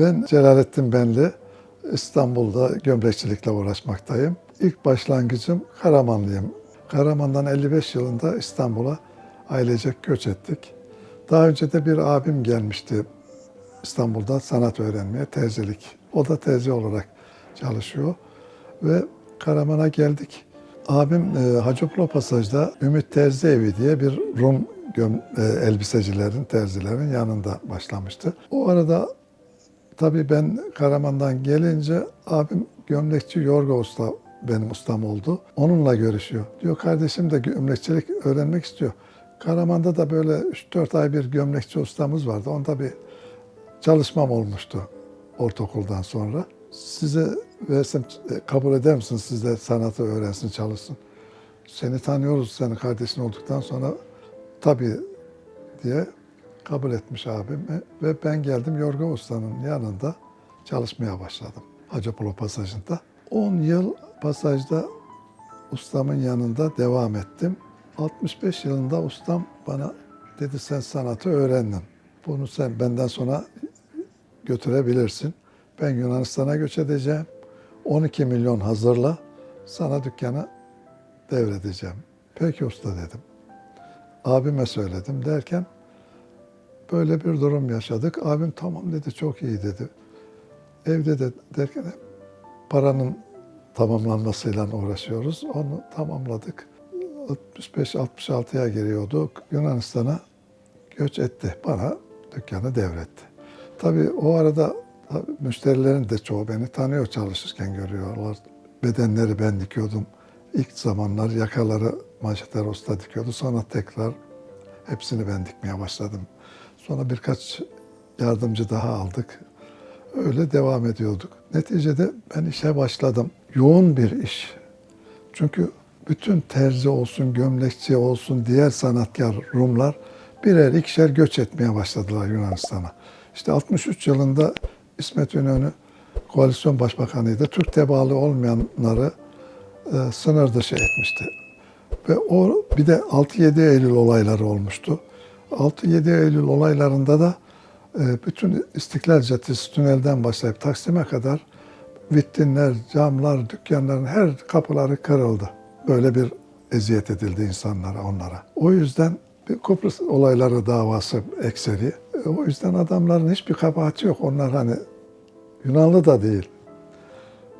Ben Celalettin Benli, İstanbul'da gömlekçilikle uğraşmaktayım. İlk başlangıcım Karamanlıyım. Karaman'dan 55 yılında İstanbul'a ailecek göç ettik. Daha önce de bir abim gelmişti İstanbul'da sanat öğrenmeye, terzilik. O da terzi olarak çalışıyor ve Karaman'a geldik. Abim e, Hacıplo Pasaj'da Ümit Terzi Evi diye bir Rum göm, e, elbisecilerin, terzilerin yanında başlamıştı. O arada tabii ben Karaman'dan gelince abim gömlekçi Yorga Usta benim ustam oldu. Onunla görüşüyor. Diyor kardeşim de gömlekçilik öğrenmek istiyor. Karaman'da da böyle 3-4 ay bir gömlekçi ustamız vardı. Onda bir çalışmam olmuştu ortaokuldan sonra. Size versem e, kabul eder misiniz? Siz de sanatı öğrensin, çalışsın. Seni tanıyoruz, senin kardeşin olduktan sonra tabii diye kabul etmiş abim ve ben geldim Yorga Usta'nın yanında çalışmaya başladım. Hacıpolo Pasajı'nda. 10 yıl pasajda ustamın yanında devam ettim. 65 yılında ustam bana dedi sen sanatı öğrendin. Bunu sen benden sonra götürebilirsin. Ben Yunanistan'a göç edeceğim. 12 milyon hazırla. Sana dükkanı devredeceğim. Peki usta dedim. Abime söyledim derken böyle bir durum yaşadık. Abim tamam dedi çok iyi dedi. Evde de derken paranın tamamlanmasıyla uğraşıyoruz. Onu tamamladık. 65-66'ya giriyorduk. Yunanistan'a göç etti. Bana dükkanı devretti. Tabii o arada tabii müşterilerin de çoğu beni tanıyor çalışırken görüyorlar. Bedenleri ben dikiyordum. İlk zamanlar yakaları Manşeter Usta dikiyordu. Sonra tekrar hepsini ben dikmeye başladım. Sonra birkaç yardımcı daha aldık. Öyle devam ediyorduk. Neticede ben işe başladım. Yoğun bir iş. Çünkü bütün terzi olsun, gömlekçi olsun, diğer sanatkar Rumlar birer ikişer göç etmeye başladılar Yunanistan'a. İşte 63 yılında İsmet İnönü koalisyon başbakanıydı. Türk tebaası olmayanları e, sınır dışı etmişti. Ve o bir de 6-7 Eylül olayları olmuştu. 6-7 Eylül olaylarında da e, bütün İstiklal Caddesi tünelden başlayıp Taksim'e kadar vitrinler, camlar, dükkanların her kapıları kırıldı. Böyle bir eziyet edildi insanlara, onlara. O yüzden bir Kıbrıs olayları davası ekseri. E, O yüzden adamların hiçbir kabahati yok. Onlar hani Yunanlı da değil.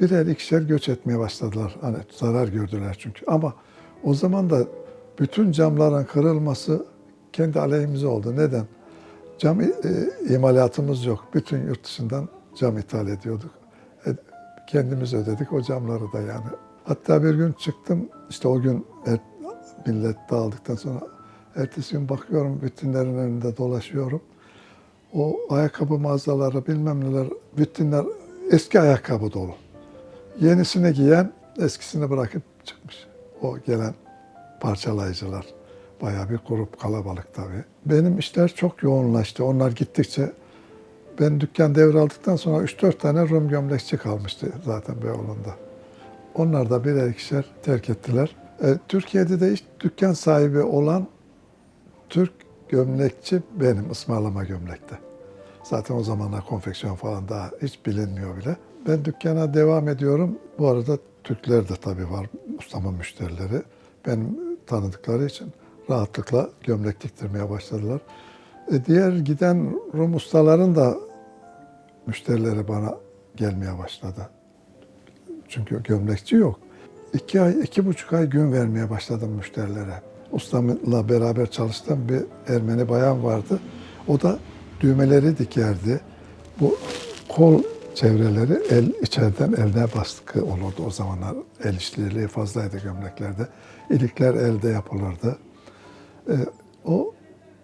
Birer ikişer göç etmeye başladılar. Hani zarar gördüler çünkü. Ama o zaman da bütün camların kırılması kendi aleyhimize oldu. Neden? Cam e, imalatımız yok. Bütün yurt dışından cam ithal ediyorduk. E, kendimiz ödedik o camları da yani. Hatta bir gün çıktım, işte o gün er, millet dağıldıktan sonra ertesi gün bakıyorum bütünlerin önünde dolaşıyorum. O ayakkabı mağazaları bilmem neler, bütünler eski ayakkabı dolu. Yenisini giyen eskisini bırakıp çıkmış. O gelen parçalayıcılar. Bayağı bir grup kalabalık tabii. Benim işler çok yoğunlaştı. Onlar gittikçe ben dükkan devraldıktan sonra 3-4 tane Rum gömlekçi kalmıştı zaten Beyoğlu'nda. Onlar da birer ikişer terk ettiler. E, Türkiye'de de ilk dükkan sahibi olan Türk gömlekçi benim ısmarlama gömlekte. Zaten o zamanlar konfeksiyon falan daha hiç bilinmiyor bile. Ben dükkana devam ediyorum. Bu arada Türkler de tabii var, ustamın müşterileri. Benim tanıdıkları için rahatlıkla gömlek diktirmeye başladılar. E, diğer giden Rum ustaların da müşterileri bana gelmeye başladı. Çünkü gömlekçi yok. İki ay, iki buçuk ay gün vermeye başladım müşterilere. Ustamla beraber çalıştığım bir Ermeni bayan vardı. O da düğmeleri dikerdi. Bu kol çevreleri el içeriden elde baskı olurdu o zamanlar. El işçiliği fazlaydı gömleklerde. İlikler elde yapılırdı. Ee, o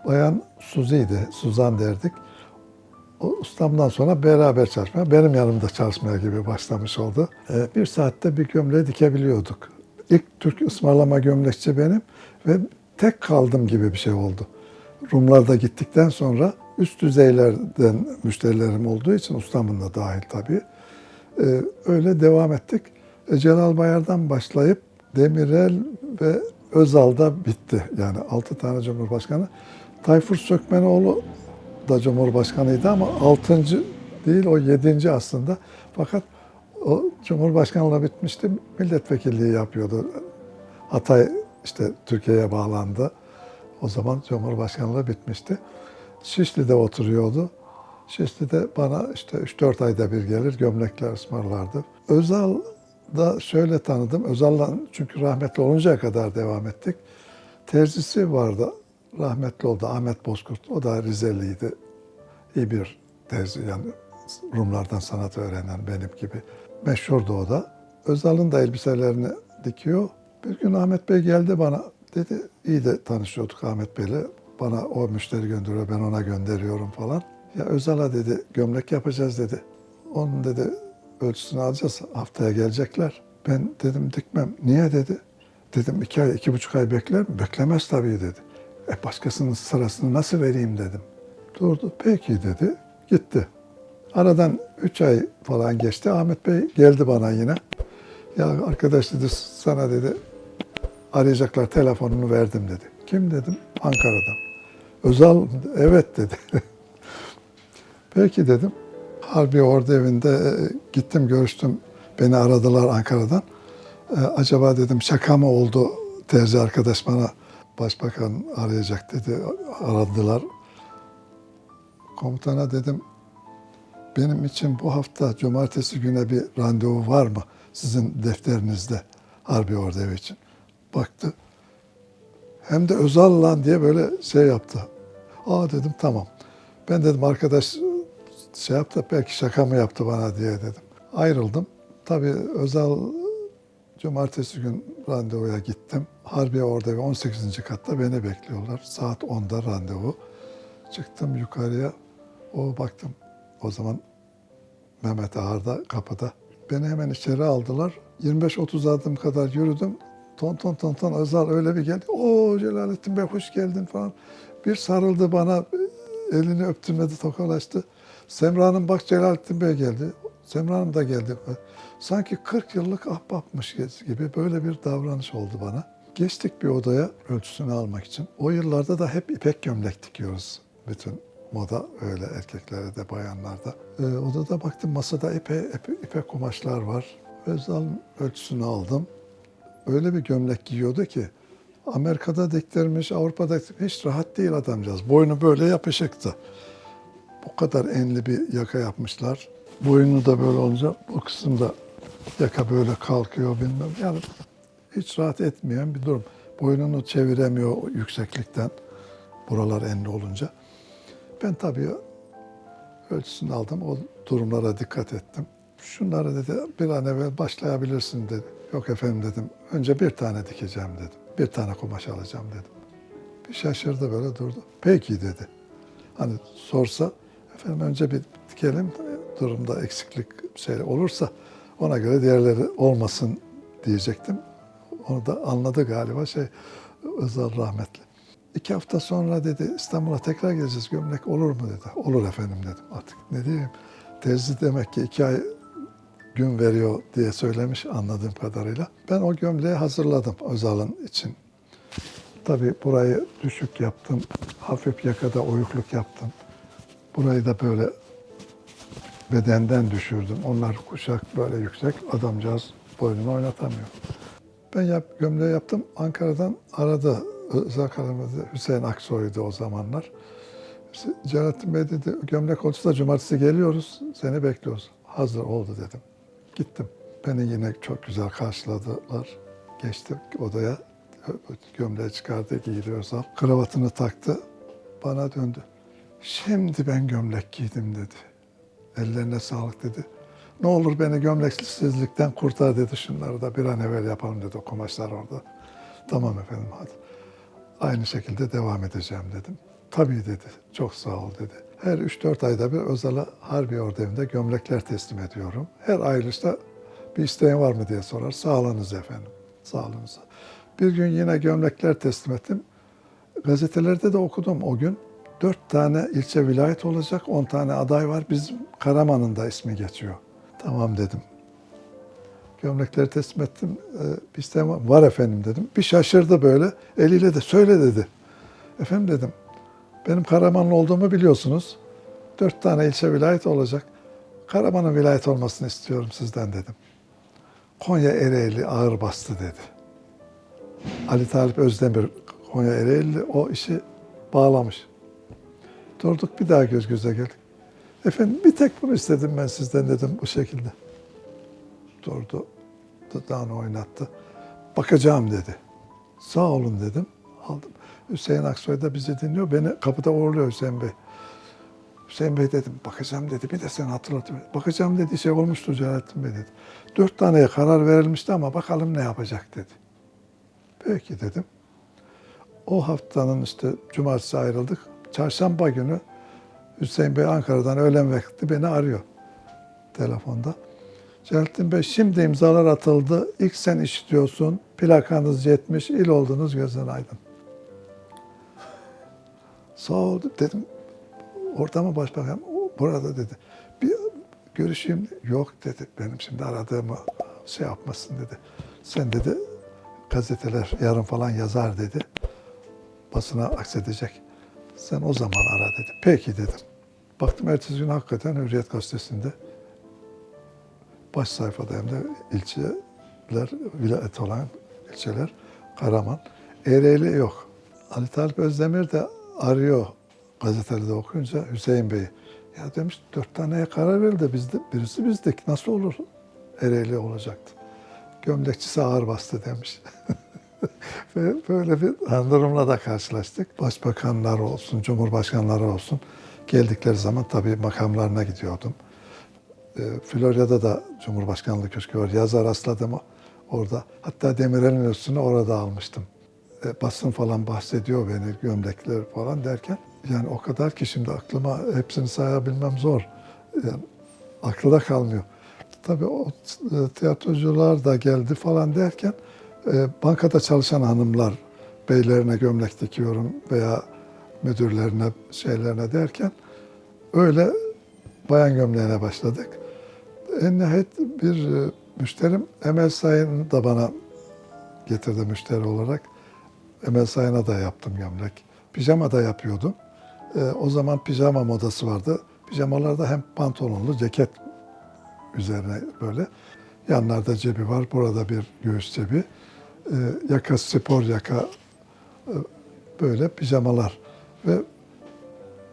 bayan Suzi'ydi, Suzan derdik. O ustamdan sonra beraber çalışmaya, benim yanımda çalışmaya gibi başlamış oldu. Ee, bir saatte bir gömleği dikebiliyorduk. İlk Türk ısmarlama gömlekçi benim ve tek kaldım gibi bir şey oldu. Rumlarda gittikten sonra üst düzeylerden müşterilerim olduğu için ustamın da dahil tabii. Ee, öyle devam ettik. E, Celal Bayar'dan başlayıp Demirel ve Özal'da bitti. Yani altı tane Cumhurbaşkanı. Tayfur Sökmenoğlu da Cumhurbaşkanıydı ama altıncı değil o yedinci aslında. Fakat o Cumhurbaşkanlığı bitmişti, milletvekilliği yapıyordu. Hatay işte Türkiye'ye bağlandı. O zaman Cumhurbaşkanlığı bitmişti. Şişli'de oturuyordu. Şişli'de bana işte 3-4 ayda bir gelir gömlekler ısmarlardı. Özal da şöyle tanıdım. Özal'la çünkü rahmetli oluncaya kadar devam ettik. Terzisi vardı. Rahmetli oldu Ahmet Bozkurt. O da Rizeliydi. İyi bir terzi yani Rumlardan sanat öğrenen benim gibi. Meşhurdu o da. Özal'ın da elbiselerini dikiyor. Bir gün Ahmet Bey geldi bana. Dedi iyi de tanışıyorduk Ahmet Bey'le. Bana o müşteri gönderiyor, ben ona gönderiyorum falan. Ya Özal'a dedi gömlek yapacağız dedi. Onun dedi ölçüsünü alacağız. Haftaya gelecekler. Ben dedim dikmem. Niye dedi. Dedim iki ay, iki buçuk ay bekler mi? Beklemez tabii dedi. E başkasının sırasını nasıl vereyim dedim. Durdu. Peki dedi. Gitti. Aradan üç ay falan geçti. Ahmet Bey geldi bana yine. Ya arkadaş dedi sana dedi arayacaklar telefonunu verdim dedi. Kim dedim? Ankara'dan. Özal evet dedi. Peki dedim. Harbi Ordu evinde e, gittim görüştüm. Beni aradılar Ankara'dan. E, acaba dedim şaka mı oldu terzi arkadaş bana başbakan arayacak dedi. Aradılar. Komutana dedim benim için bu hafta cumartesi güne bir randevu var mı sizin defterinizde Harbi Ordu evi için? Baktı. Hem de Özal lan diye böyle şey yaptı. Aa dedim tamam. Ben dedim arkadaş şey yaptı belki şaka mı yaptı bana diye dedim. Ayrıldım. Tabii Özal cumartesi gün randevuya gittim. Harbiye orada ve 18. katta beni bekliyorlar. Saat 10'da randevu. Çıktım yukarıya. O baktım. O zaman Mehmet Ağar'da kapıda. Beni hemen içeri aldılar. 25-30 adım kadar yürüdüm. Ton ton ton ton Özal öyle bir geldi. Oo Celalettin Bey hoş geldin falan. Bir sarıldı bana. Elini öptürmedi, tokalaştı. Semra Hanım bak Celalettin Bey geldi. Semra Hanım da geldi. Sanki 40 yıllık ahbapmış gibi böyle bir davranış oldu bana. Geçtik bir odaya ölçüsünü almak için. O yıllarda da hep ipek gömlek dikiyoruz. Bütün moda öyle erkeklere de bayanlarda. Ee, odada baktım masada ipe, ipe, ipek kumaşlar var. Özal'ın ölçüsünü aldım. Öyle bir gömlek giyiyordu ki Amerika'da diktirmiş, Avrupa'da diktirmiş. Hiç rahat değil adamcağız. Boynu böyle yapışıktı. Bu kadar enli bir yaka yapmışlar. Boynu da böyle olunca bu kısımda yaka böyle kalkıyor bilmem. Yani hiç rahat etmeyen bir durum. Boynunu çeviremiyor yükseklikten. Buralar enli olunca. Ben tabii ölçüsünü aldım. O durumlara dikkat ettim. Şunları dedi bir an evvel başlayabilirsin dedi. Yok efendim dedim. Önce bir tane dikeceğim dedim. Bir tane kumaş alacağım dedim. Bir şaşırdı böyle durdu. Peki dedi. Hani sorsa efendim önce bir dikelim durumda eksiklik şey olursa ona göre diğerleri olmasın diyecektim. Onu da anladı galiba şey Özal rahmetli. İki hafta sonra dedi İstanbul'a tekrar geleceğiz gömlek olur mu dedi. Olur efendim dedim artık ne diyeyim. Terzi demek ki iki ay gün veriyor diye söylemiş anladığım kadarıyla. Ben o gömleği hazırladım Özal'ın için. Tabii burayı düşük yaptım. Hafif yakada oyukluk yaptım. Burayı da böyle bedenden düşürdüm. Onlar kuşak böyle yüksek. Adamcağız boynunu oynatamıyor. Ben yap, gömleği yaptım. Ankara'dan aradı. Özel kalemde Hüseyin Aksoy'du o zamanlar. Celalettin Bey dedi gömlek olursa cumartesi geliyoruz. Seni bekliyoruz. Hazır oldu dedim. Gittim. Beni yine çok güzel karşıladılar. Geçtim odaya. Gömleği çıkardı, Özal. Kravatını taktı. Bana döndü. Şimdi ben gömlek giydim dedi. Ellerine sağlık dedi. Ne olur beni gömleksizlikten kurtar dedi. Şunları da bir an evvel yapalım dedi. O kumaşlar orada. Tamam efendim hadi. Aynı şekilde devam edeceğim dedim. Tabii dedi. Çok sağ ol dedi. Her 3-4 ayda bir Özal'a Harbi Ordu evinde gömlekler teslim ediyorum. Her ayrılışta bir isteğin var mı diye sorar. Sağ olunuz efendim. Sağ olunuz. Bir gün yine gömlekler teslim ettim. Gazetelerde de okudum o gün. Dört tane ilçe vilayet olacak, on tane aday var. Bizim Karaman'ın da ismi geçiyor. Tamam dedim. Gömlekleri teslim ettim. Ee, var. Var efendim dedim. Bir şaşırdı böyle. Eliyle de söyle dedi. Efendim dedim. Benim Karamanlı olduğumu biliyorsunuz. Dört tane ilçe vilayet olacak. Karaman'ın vilayet olmasını istiyorum sizden dedim. Konya Ereğli ağır bastı dedi. Ali Talip Özdemir Konya Ereğli o işi bağlamış. Durduk bir daha göz göze geldik. Efendim bir tek bunu istedim ben sizden dedim bu şekilde. Durdu. Dudağını oynattı. Bakacağım dedi. Sağ olun dedim. Aldım. Hüseyin Aksoy da bizi dinliyor. Beni kapıda uğurluyor Hüseyin Bey. Hüseyin Bey dedim bakacağım dedi. Bir de sen hatırlatın. Bakacağım dedi şey olmuştu Celalettin Bey dedi. Dört taneye karar verilmişti ama bakalım ne yapacak dedi. Peki dedim. O haftanın işte cumartesi ayrıldık. Çarşamba günü Hüseyin Bey Ankara'dan öğlen vakti beni arıyor telefonda. Celalettin Bey şimdi imzalar atıldı. İlk sen işitiyorsun. Plakanız yetmiş. il oldunuz gözün aydın. Sağ ol dedim. Orada mı başbakan? "O, Burada dedi. Bir görüşeyim. Yok dedi. Benim şimdi aradığımı şey yapmasın dedi. Sen dedi gazeteler yarın falan yazar dedi. Basına aksedecek. Sen o zaman ara dedi. Peki dedim. Baktım ertesi gün hakikaten Hürriyet Gazetesi'nde baş sayfada hem de ilçeler, vilayet olan ilçeler, Karaman. Ereğli yok. Ali Talip Özdemir de arıyor gazetede okuyunca Hüseyin Bey. Ya demiş dört taneye karar verildi bizde. Birisi bizdik. Nasıl olur? Ereğli olacaktı. Gömlekçisi ağır bastı demiş. Ve böyle bir durumla da karşılaştık. Başbakanlar olsun, cumhurbaşkanları olsun geldikleri zaman tabii makamlarına gidiyordum. E, Florya'da da Cumhurbaşkanlığı Köşkü var. Yazar rastladım orada. Hatta Demirel'in ölçüsünü orada almıştım. E, basın falan bahsediyor beni, gömlekler falan derken. Yani o kadar ki şimdi aklıma hepsini sayabilmem zor. Yani akılda kalmıyor. Tabii o e, tiyatrocular da geldi falan derken bankada çalışan hanımlar beylerine gömlek dikiyorum veya müdürlerine şeylerine derken öyle bayan gömleğine başladık. En nihayet bir e, müşterim Emel Sayın da bana getirdi müşteri olarak. Emel Sayın'a da yaptım gömlek. Pijama da yapıyordum. E, o zaman pijama modası vardı. Pijamalarda hem pantolonlu ceket üzerine böyle. Yanlarda cebi var. Burada bir göğüs cebi. E, yaka spor yaka e, böyle pijamalar ve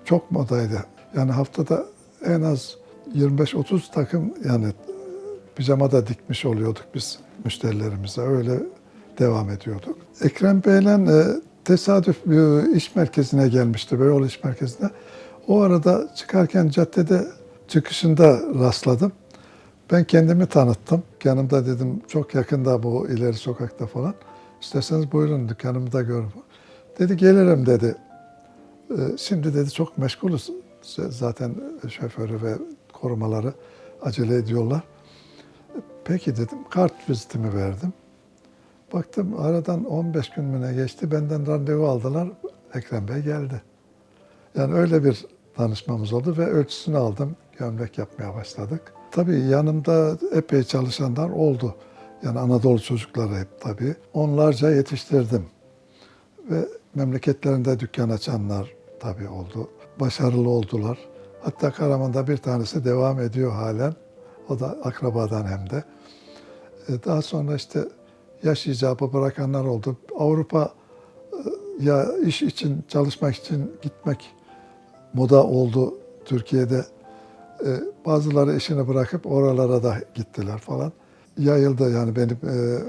çok modaydı. Yani haftada en az 25-30 takım yani pijama da dikmiş oluyorduk biz müşterilerimize. Öyle devam ediyorduk. Ekrem Bey'le e, tesadüf bir iş merkezine gelmişti, Beyoğlu iş merkezine. O arada çıkarken caddede çıkışında rastladım. Ben kendimi tanıttım. Yanımda dedim çok yakında bu ileri sokakta falan. İsterseniz buyurun dükkanımı da görün. Dedi gelirim dedi. Ee, Şimdi dedi çok meşgulüz. Zaten şoförü ve korumaları acele ediyorlar. Peki dedim kart vizitimi verdim. Baktım aradan 15 gün mü ne geçti benden randevu aldılar. Ekrem Bey geldi. Yani öyle bir tanışmamız oldu ve ölçüsünü aldım. Gömlek yapmaya başladık. Tabii yanımda epey çalışanlar oldu. Yani Anadolu çocukları hep tabii. Onlarca yetiştirdim. Ve memleketlerinde dükkan açanlar tabii oldu. Başarılı oldular. Hatta Karaman'da bir tanesi devam ediyor halen. O da akrabadan hem de. E, Daha sonra işte yaş icabı bırakanlar oldu. Avrupa e, ya iş için, çalışmak için gitmek moda oldu Türkiye'de. E, Bazıları işini bırakıp oralara da gittiler falan. Yayıldı yani benim e,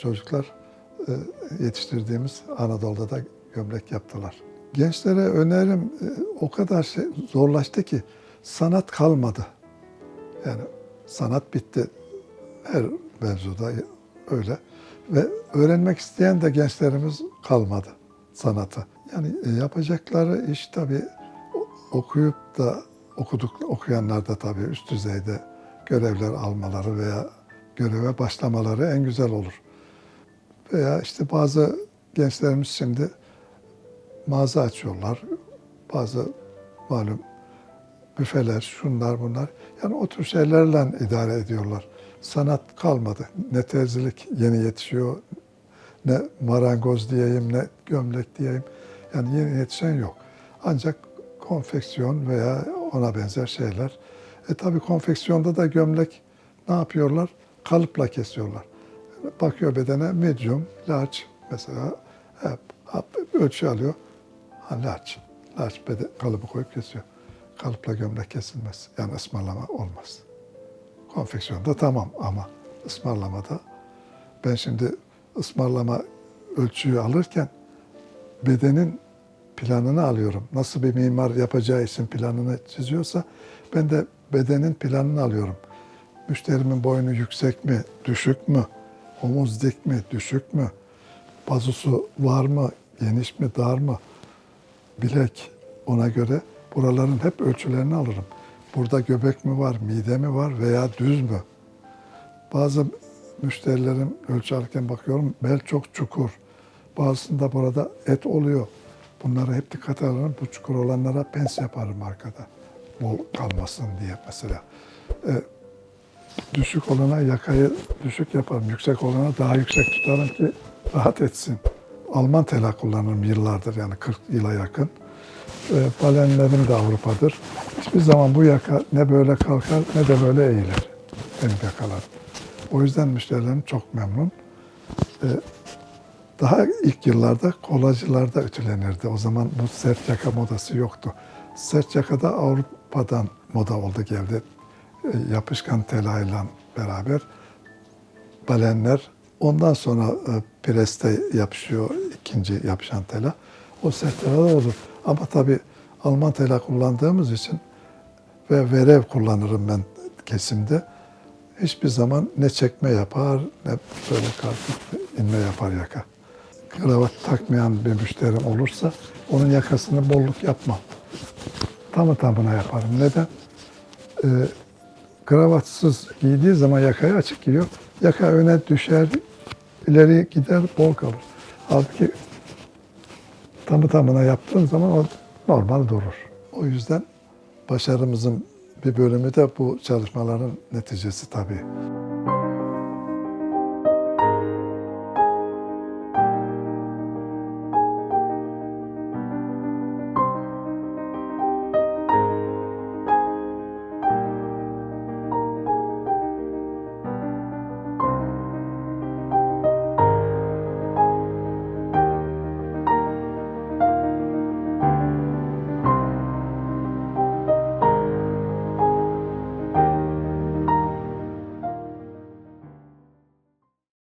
çocuklar e, yetiştirdiğimiz Anadolu'da da gömlek yaptılar. Gençlere önerim o kadar şey zorlaştı ki sanat kalmadı. Yani sanat bitti. Her mevzuda öyle. Ve öğrenmek isteyen de gençlerimiz kalmadı sanatı. Yani yapacakları iş tabii okuyup da okuduk okuyanlar da tabii üst düzeyde görevler almaları veya göreve başlamaları en güzel olur. Veya işte bazı gençlerimiz şimdi mağaza açıyorlar. Bazı malum büfeler, şunlar bunlar. Yani o tür şeylerle idare ediyorlar. Sanat kalmadı. Ne terzilik yeni yetişiyor, ne marangoz diyeyim, ne gömlek diyeyim. Yani yeni yetişen yok. Ancak konfeksiyon veya ona benzer şeyler. E tabi konfeksiyonda da gömlek ne yapıyorlar? Kalıpla kesiyorlar. Bakıyor bedene medium, large mesela hep, hep ölçü alıyor. Ha large. Large beden, kalıbı koyup kesiyor. Kalıpla gömlek kesilmez. Yani ısmarlama olmaz. Konfeksiyonda tamam ama ısmarlamada ben şimdi ısmarlama ölçüyü alırken bedenin planını alıyorum. Nasıl bir mimar yapacağı için planını çiziyorsa ben de bedenin planını alıyorum. Müşterimin boynu yüksek mi, düşük mü? Omuz dik mi, düşük mü? Bazusu var mı, geniş mi, dar mı? Bilek ona göre buraların hep ölçülerini alırım. Burada göbek mi var, mide mi var veya düz mü? Bazı müşterilerim ölçü alırken bakıyorum bel çok çukur. Bazısında burada et oluyor. Bunları hep dikkat alırım. Bu çukur olanlara pens yaparım arkada. Bol kalmasın diye mesela. E, düşük olana yakayı düşük yaparım. Yüksek olana daha yüksek tutarım ki rahat etsin. Alman tela kullanırım yıllardır yani 40 yıla yakın. E, balenlerim de Avrupa'dır. Hiçbir zaman bu yaka ne böyle kalkar ne de böyle eğilir. Benim yakalarım. O yüzden müşterilerim çok memnun. E, daha ilk yıllarda kolacılarda ütülenirdi. O zaman bu sert yaka modası yoktu. Sert yaka da Avrupa'dan moda oldu geldi. E, Yapışkan telayla beraber balenler. Ondan sonra e, preste yapışıyor ikinci yapışan tela. O sert tela da olur. Ama tabii Alman tela kullandığımız için ve verev kullanırım ben kesimde. Hiçbir zaman ne çekme yapar ne böyle kalkıp inme yapar yaka. Kravat takmayan bir müşterim olursa onun yakasını bolluk yapmam. Tamı tamına yaparım. Neden? Ee, kravatsız giydiği zaman yakayı açık giyiyor. Yaka öne düşer, ileri gider, bol kalır. Halbuki tamı tamına yaptığın zaman o normal durur. O yüzden başarımızın bir bölümü de bu çalışmaların neticesi tabii.